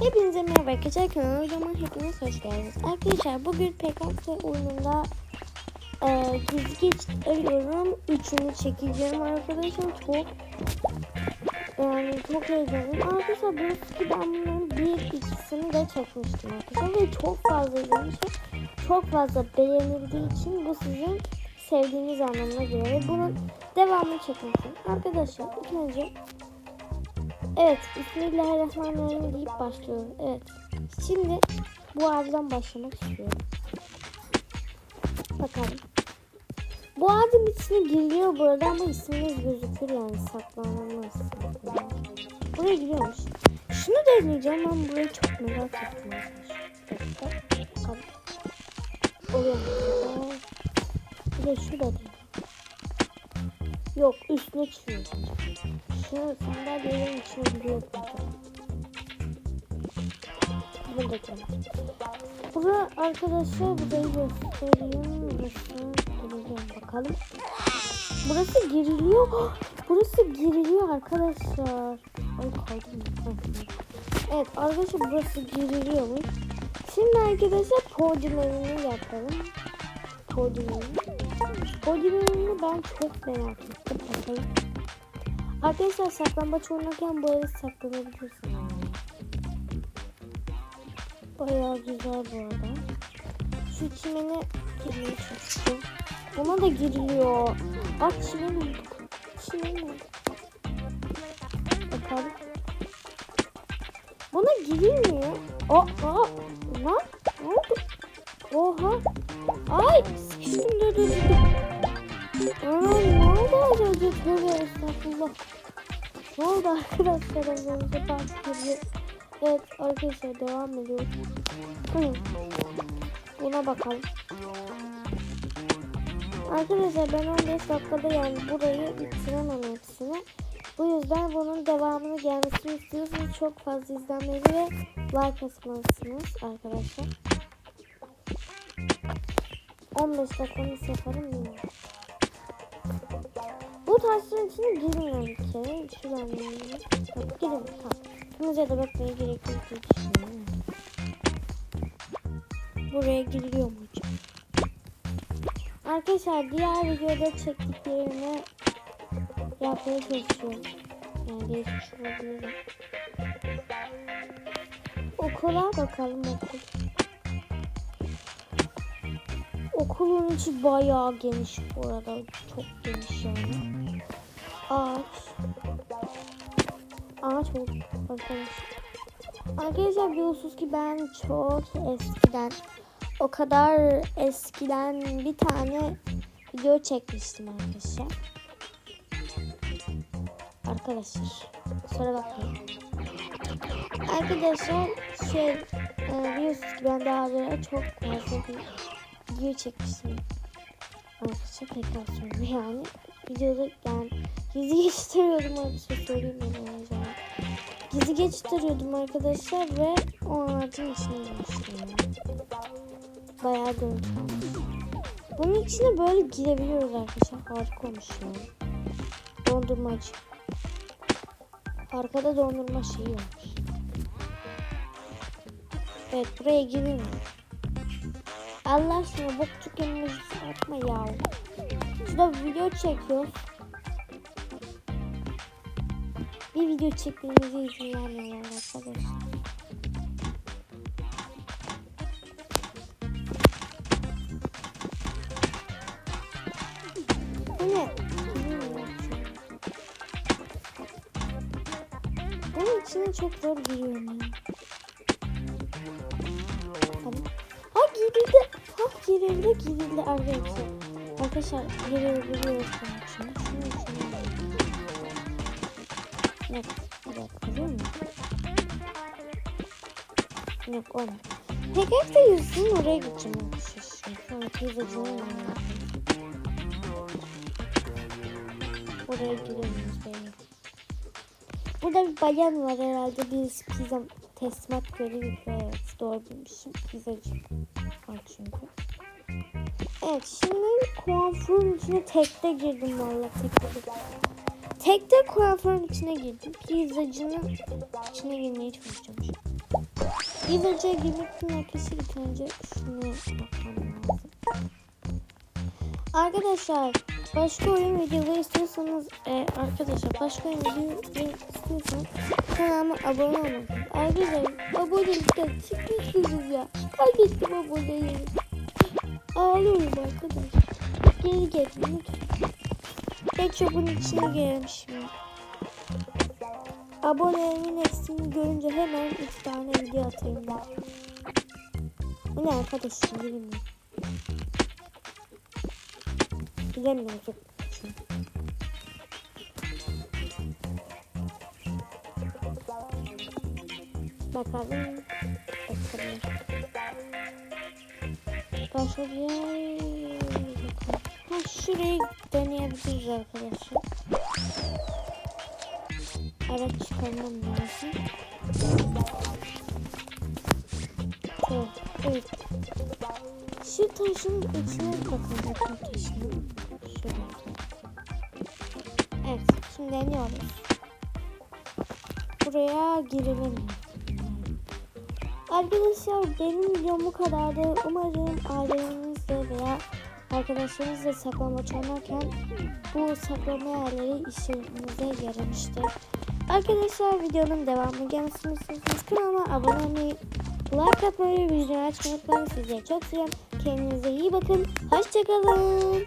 Hepinize merhaba arkadaşlar o zaman hepiniz hoş geldiniz. Arkadaşlar bugün PKX oyununda e, gizli geç arıyorum. Üçünü çekeceğim arkadaşlar. Çok yani çok heyecanlıyım. Arkadaşlar biliyorsunuz ki ben bunların bir ikisini de çekmiştim arkadaşlar. Ve çok fazla izlenmiş ve çok fazla beğenildiği için bu sizin sevdiğiniz anlamına. Ve bunun devamını çekmiştim. Arkadaşlar ilk önce Evet, Bismillahirrahmanirrahim deyip başlıyorum. Evet. Şimdi bu ağacdan başlamak istiyorum. Bakalım. Bu ağacın içine giriliyor bu arada ama isminiz gözükür yani saklanılmaz. Buraya giriyormuş. Şunu deneyeceğim ben burayı çok merak ettim. Bakalım. Oluyor? Bir de şu da. Yok üstüne çıkıyor. Şunu sandalyelerin içine giriyor burada. Canım. Bura arkadaşlar burayı göstereyim. Burası gireceğim bakalım. Burası giriliyor. Burası giriliyor arkadaşlar. Ay kaldım. Evet arkadaşlar burası giriliyormuş. Şimdi arkadaşlar podium evini yapalım. Podium evini. Podium evini ben çok merak ettim. Bakalım. Arkadaşlar saklambaç oynarken bu arada saklanabiliyorsun. Yani. Bayağı güzel bu arada. Şu çimene girmeye çalıştım. Buna da giriliyor. Bak çimen bulduk. Çimen bulduk. Bakalım. Buna girilmiyor. Aa, aa, ne oldu? Oha. Ay sıkıştım dur dur. Aa, ne oldu önce? Tövbe estağfurullah. Ne oldu arkadaşlar az önce gibi. Evet arkadaşlar devam ediyoruz. Hı. Buna bakalım. Arkadaşlar ben 15 dakikada yani burayı bitiremem hepsini. Bu yüzden bunun devamını gelmesini istiyorsanız çok fazla izlenmeli ve like atmalısınız arkadaşlar. 15 dakika nasıl yaparım bilmiyorum. Bu taşların içine girmiyor bir kere. Şuradan. Tamam, girelim. Tamam. Kırmızıya da bakmaya gerek yok diye düşünüyorum. Buraya giriliyor mu hocam? Arkadaşlar diğer videoda çektiklerimi yapmaya çalışıyorum. Yani değişmiş olabilirim. Okula bakalım okul. Okulun içi bayağı geniş bu arada. Çok geniş yani. açmadım arkadaşlar. Arkadaşlar biliyorsunuz ki ben çok eskiden o kadar eskiden bir tane video çekmiştim arkadaşlar. Arkadaşlar sonra bakmayın. Arkadaşlar şey e, biliyorsunuz ki ben daha önce çok fazla bir video çekmiştim. Arkadaşlar tekrar söylüyorum yani videoda yani yüzü geçiriyordum arkadaşlar şey söyleyeyim ben yani. 7 geçtiriyordum arkadaşlar ve 16'nın içine girmiştim. Bayağı görüntü Bunun içine böyle girebiliyoruz arkadaşlar. Harika olmuş ya. Dondurmacı. Arkada dondurma şeyi varmış. Evet buraya girin. Allah aşkına bok tükenmesi atma ya. Şurada video çekiyor. Bir video çekmemize izin vermiyorlar arkadaşlar. Bilmiyorum. Bunun içine çok zor giriyorum. Tamam. Ha girildi. Ha girildi girildi arkadaşlar. Arkadaşlar girebiliyoruz bunun içine. Şunun içine. Yok. Dakika değil mi? Yok olmadı. Tekrar da yüzünün oraya gideceğim sonra pizzacının yanına. Oraya giremiyoruz böyle. Burada bir bayan var herhalde. Biz pizza teslimat görevi. Evet doğru bilmişim. Pizzacı var çünkü. Evet şimdi kuaförün içine tekte girdim valla tekte girdim. Tekte kuaförün içine girdim. Pizzacının içine girmeye çalışacağım. İlk önce gümrükün arkası ilk önce şunu yapmam lazım. Arkadaşlar başka oyun videoları istiyorsanız e, arkadaşlar başka oyun videoları istiyorsanız kanalıma abone olun. Arkadaşlar abonelikten çıkmışsınız ya. Kaybettim aboneyi. Ağlıyorum arkadaşlar. Geri gelin lütfen. Ketçup'un içine girelim şimdi. Abonelerimin eksiğini görünce hemen iki tane video atayım ben. Bu ne arkadaşım bilmiyorum. Bilemiyorum çok. Bakalım. Bakalım. Başka. Ha şurayı deneyebiliriz arkadaşlar. Araç çıkarmam lazım. Çok. Evet. Şu taşın içine bakalım. Taşına. Şöyle. Evet. Şimdi deniyoruz. Buraya girelim. Arkadaşlar benim videom bu kadardı. Umarım ailenizle veya arkadaşlarınızla saklambaç oynarken bu saklama yerleri işinize yaramıştır. Arkadaşlar videonun devamını gelmesini istiyorsanız kanalıma abone olmayı, like atmayı videoyu açmayı unutmayın. Sizleri çok seviyorum. Kendinize iyi bakın. Hoşçakalın.